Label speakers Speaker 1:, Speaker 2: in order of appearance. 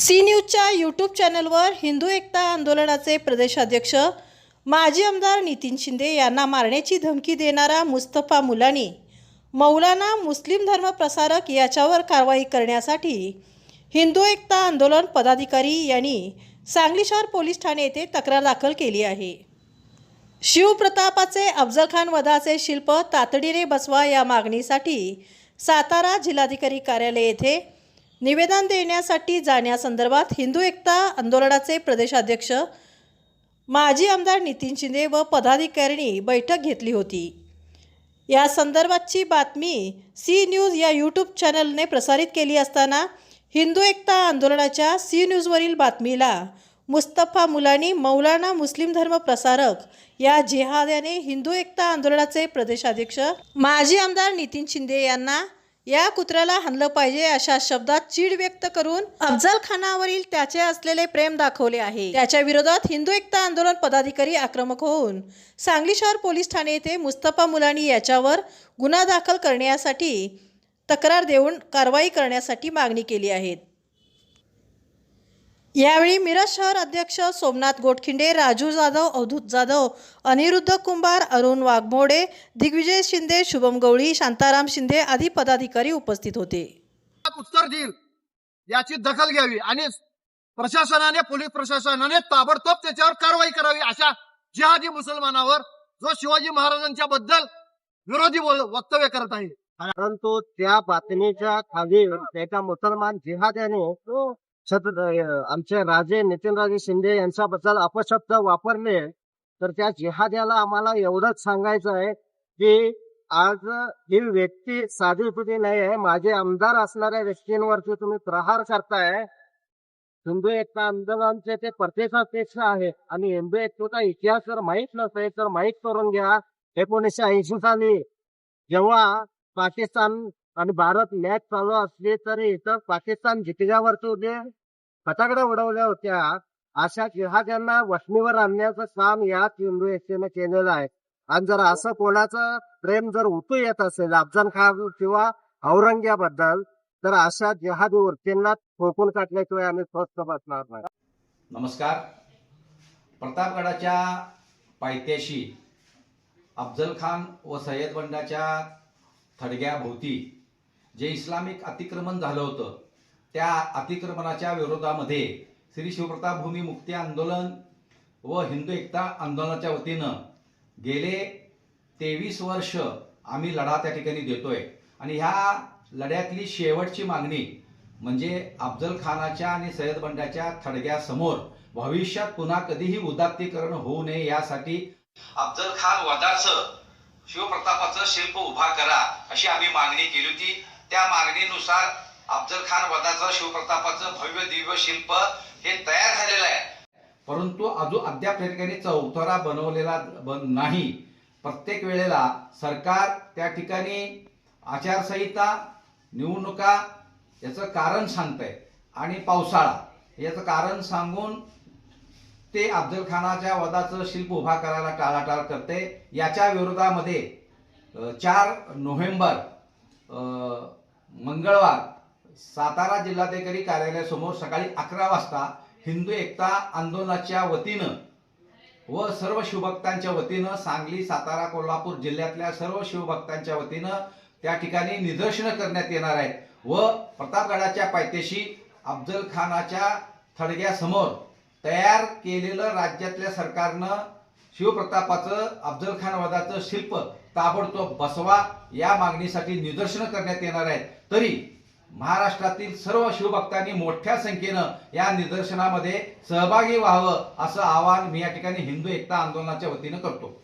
Speaker 1: C न्यूजच्या YouTube चॅनलवर हिंदू एकता आंदोलनाचे प्रदेशाध्यक्ष माजी आमदार नितीन शिंदे यांना मारण्याची धमकी देणारा मुस्तफा मुलानी मौलाना मुस्लिम धर्म प्रसारक याच्यावर कारवाई करण्यासाठी हिंदू एकता आंदोलन पदाधिकारी यांनी सांगली शहर पोलीस ठाणे येथे तक्रार दाखल केली आहे. शिवप्रतापाचे अफजल खान वधाचे शिल्प तातडीने बसवा या मागणीसाठी सातारा जिल्हाधिकारी कार्यालय येथे निवेदन देण्यासाठी जाण्यासंदर्भात हिंदू एकता आंदोलनाचे प्रदेशाध्यक्ष माजी आमदार नितीन शिंदे व पदाधिकाऱ्यांनी बैठक घेतली होती. या संदर्भातची बातमी सी न्यूज या यूट्यूब चॅनलने प्रसारित केली असताना हिंदू एकता आंदोलनाच्या सी न्यूजवरील बातमीला मुस्तफा मुलानी मौलाना मुस्लिम धर्म प्रसारक या जिहाद्याने हिंदू एकता आंदोलनाचे प्रदेशाध्यक्ष माजी आमदार नितीन शिंदे यांना या कुत्र्याला हाणलं पाहिजे अशा शब्दात चीड व्यक्त करून अफजल खानावरील त्याचे असलेले प्रेम दाखवले आहे. त्याच्या विरोधात हिंदू एकता आंदोलन पदाधिकारी आक्रमक होऊन सांगली शहर पोलीस ठाणे येथे मुस्तफा मुलानी याच्यावर गुन्हा दाखल करण्यासाठी तक्रार देऊन कारवाई करण्यासाठी मागणी केली आहे. यावेळी मिरज शहर अध्यक्ष सोमनाथ गोटखिंडे राजू जाधव अवधूत जाधव अनिरुद्ध कुंभार अरुण वाघमोडे दिग्विजय शिंदे शुभम गवळी शांताराम शिंदे आदी पदाधिकारी उपस्थित होते.
Speaker 2: उत्तर देईल याची दखल घ्यावी आणि प्रशासनाने पोलीस प्रशासनाने ताबडतोब त्याच्यावर कारवाई करावी अशा जिहादी मुसलमानावर जो शिवाजी महाराजांच्या बद्दल विरोधी बोल- वक्तव्य करत आहे.
Speaker 3: परंतु त्या बातमीच्या खाली एका मुसलमान जिहाद्याने आमचे राजे नितीनराजे शिंदे यांच्याबद्दल अपशब्द वापरले तर त्या जिहाद्याला आम्हाला एवढंच सांगायचं आहे की आज ही व्यक्ती साधी सुधी नाही आहे. माझे आमदार असणाऱ्या व्यक्तींवरती तुम्ही प्रहार करताय. हिंदू एकता आंदोलनचे ते प्रदेशाध्यक्ष आहे. आणि हिंदू एकतेचा इतिहास जर माहीत नसेल तर माहीत करून घ्या. एकोणीसशे ऐंशी साली जेव्हा पाकिस्तान आणि भारत मॅच चालू असली तरी इथं पाकिस्तान जितक्यावरती जे फटाकड्या उडवल्या होत्या अशा जिहाद्यांना वशमीवर आणण्याचं काम याच हिंदू एकतेने केलेलं आहे. आणि जर असं कोणाचं प्रेम जर उतू येत असेल अफजल खान किंवा औरंग्याबद्दल तर अशा जिहादी वृत्तींना ठोकून काढल्याशिवाय आम्ही स्वस्थ बसणार नाही.
Speaker 4: नमस्कार. प्रतापगडाच्या पायथ्याशी अफजल खान व सय्यद बंडाच्या थडग्याभोवती जे इस्लामिक अतिक्रमण झालं होतं त्या अतिक्रमणाच्या विरोधामध्ये श्री शिवप्रताप भूमी मुक्ती आंदोलन व हिंदू एकता आंदोलनाच्या वतीनं गेले तेवीस वर्ष आम्ही लढा त्या ठिकाणी देतोय. आणि ह्या लढ्यातली शेवटची मागणी म्हणजे अफजल खानाच्या आणि सय्यद बंडाच्या थडग्यासमोर भविष्यात पुन्हा कधीही उदात्तीकरण होऊ नये यासाठी अफजल खान वदाचं शिवप्रतापाचं शिल्प उभा करा अशी आम्ही मागणी केली होती. त्या मागणीनुसार अफजल खान वधाचं शिवप्रतापाचं भव्य दिव्य शिल्प हे तयार झालेलं आहे. परंतु अजून अद्याप त्या ठिकाणी चौथरा बनवलेला बन नाही. प्रत्येक वेळेला सरकार त्या ठिकाणी आचारसंहिता निवडणुका याचं कारण सांगतंय आणि पावसाळा. याचं कारण सांगून ते अफजल खानाच्या वधाचं शिल्प उभा करायला टाळाटाळ करते याच्या विरोधामध्ये चार नोव्हेंबर मंगळवार सातारा जिल्हाधिकारी कार्यालयासमोर सकाळी अकरा वाजता हिंदू एकता आंदोलनाच्या वतीनं व सर्व शिवभक्तांच्या वतीनं सांगली सातारा कोल्हापूर जिल्ह्यातल्या सर्व शिवभक्तांच्या वतीनं त्या ठिकाणी निदर्शनं करण्यात येणार आहेत व प्रतापगडाच्या पायथ्याशी अफजल खानाच्या थडग्यासमोर तयार केलेलं राज्यातल्या सरकारनं शिवप्रतापाचं अफजल खान वादाचं शिल्प ताबडतोब बसवा या मागणीसाठी निदर्शनं करण्यात येणार आहेत. तरी महाराष्ट्रातील सर्व शिवभक्तांनी मोठ्या संख्येनं या निदर्शनामध्ये सहभागी व्हावं असं आवाहन मी या ठिकाणी हिंदू एकता आंदोलनाच्या वतीनं करतो.